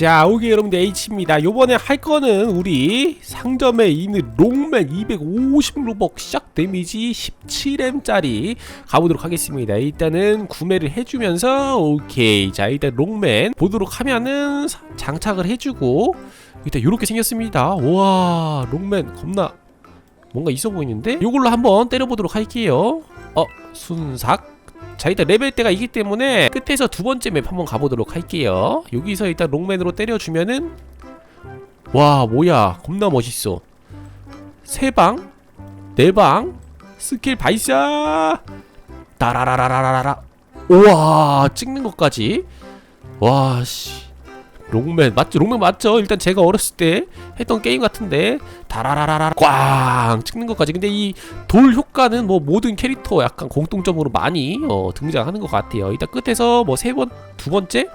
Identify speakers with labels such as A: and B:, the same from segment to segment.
A: 자, 오케이 여러분들 H입니다. 요번에 할 거는 우리 상점에 있는 롱맨 250로벅 시작 데미지 17M짜리 가보도록 하겠습니다. 일단은 구매를 해주면서 오케이. 자, 일단 롱맨 보도록 하면은 사- 장착을 해주고 일단 요렇게 생겼습니다. 와, 롱맨 겁나 뭔가 있어 보이는데? 요걸로 한번 때려보도록 할게요. 어, 순삭. 자 일단 레벨대가 있기 때문에 끝에서 두 번째 맵 한번 가보도록 할게요. 여기서 일단 롱맨으로 때려주면은 와 뭐야. 겁나 멋있어. 세방 네방 스킬 발사! 따라라라라라라. 우와 찍는 것까지. 와씨 롱맨 맞죠 롱맨 맞죠 일단 제가 어렸을 때 했던 게임 같은데 다라라라라 꽝 찍는 것까지 근데 이 돌 효과는 뭐 모든 캐릭터 약간 공통점으로 많이 어, 등장하는 것 같아요. 일단 끝에서 뭐 세 번, 두 번째,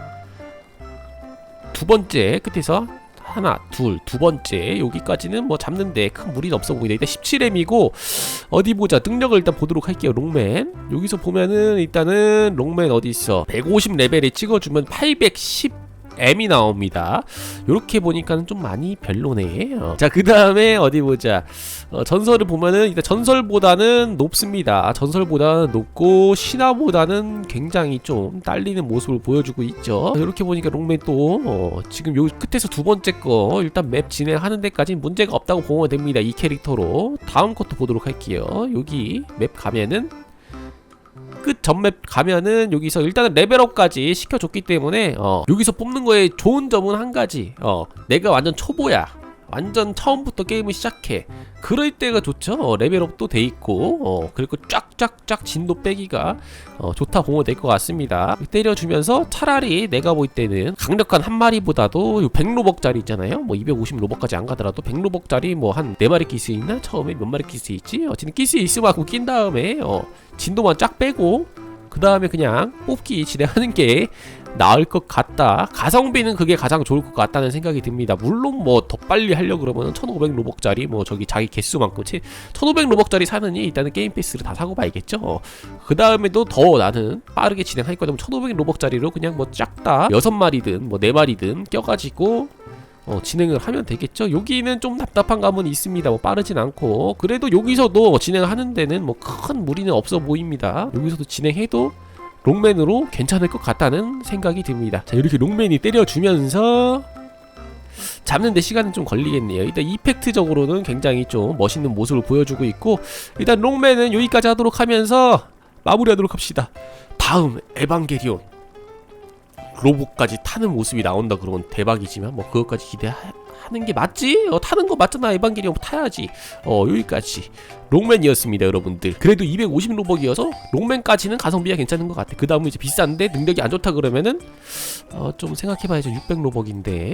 A: 두 번째 끝에서 하나, 둘, 두 번째 여기까지는 뭐 잡는데 큰 무리는 없어 보이네. 일단 17M이고 어디 보자 능력을 일단 보도록 할게요. 롱맨 여기서 보면은 일단은 롱맨 어디 있어? 150 레벨에 찍어주면 810 M이 나옵니다. 이렇게 보니까는 좀 많이 별로네. 어. 자, 그 다음에 어디 보자. 어, 전설을 보면은 일단 전설보다는 높습니다. 전설보다는 높고 신화보다는 굉장히 좀 딸리는 모습을 보여주고 있죠. 이렇게 보니까 롱맨 또 어, 지금 요 끝에서 두 번째 거 일단 맵 진행하는 데까지 문제가 없다고 보면 됩니다. 이 캐릭터로 다음 것도 보도록 할게요. 여기 맵 가면은 끝 전맵 가면은 여기서 일단은 레벨업까지 시켜줬기 때문에 어, 여기서 뽑는 거에 좋은 점은 한 가지. 어, 내가 완전 초보야 완전 처음부터 게임을 시작해 그럴 때가 좋죠 어, 레벨업도 돼 있고 어, 그리고 쫙쫙쫙 진도 빼기가 어, 좋다 보면 될 것 같습니다 때려주면서 차라리 내가 볼 때는 강력한 한 마리보다도 요 100로벅짜리 있잖아요 뭐 250로벅까지 안 가더라도 100로벅짜리 뭐 한 4마리 끼수 있나? 처음에 몇 마리 끼수 있지? 어쨌든 끼수 있으면 하고 낀 다음에 어, 진도만 쫙 빼고 그 다음에 그냥 뽑기 진행하는 게 나을 것 같다. 가성비는 그게 가장 좋을 것 같다는 생각이 듭니다. 물론 뭐 더 빨리 하려 그러면 1500 로벅짜리 뭐 저기 자기 개수만큼 1500 로벅짜리 사느니 일단은 게임 패스를 다 사고 봐야겠죠. 어. 그 다음에도 더 나는 빠르게 진행할 거면 1500 로벅짜리로 그냥 뭐 쫙다 여섯 마리든 뭐네 마리든 껴가지고 어, 진행을 하면 되겠죠. 여기는 좀 답답한 감은 있습니다. 뭐 빠르진 않고 그래도 여기서도 진행하는 데는 뭐 큰 무리는 없어 보입니다. 여기서도 진행해도 롱맨으로 괜찮을 것 같다는 생각이 듭니다. 자 이렇게 롱맨이 때려주면서 잡는데 시간은 좀 걸리겠네요. 일단 이펙트적으로는 굉장히 좀 멋있는 모습을 보여주고 있고 일단 롱맨은 여기까지 하도록 하면서 마무리하도록 합시다. 다음 에반게리온 로봇까지 타는 모습이 나온다 그러면 대박이지만 뭐 그것까지 기대하 는 게 맞지? 어, 타는 거 맞잖아. 에반게리온 타야지. 어 여기까지. 롱맨이었습니다 여러분들. 그래도 250 로벅이어서 롱맨까지는 가성비가 괜찮은 것 같아. 그 다음은 이제 비싼데 능력이 안 좋다 그러면은 어 좀 생각해봐야죠. 600 로벅인데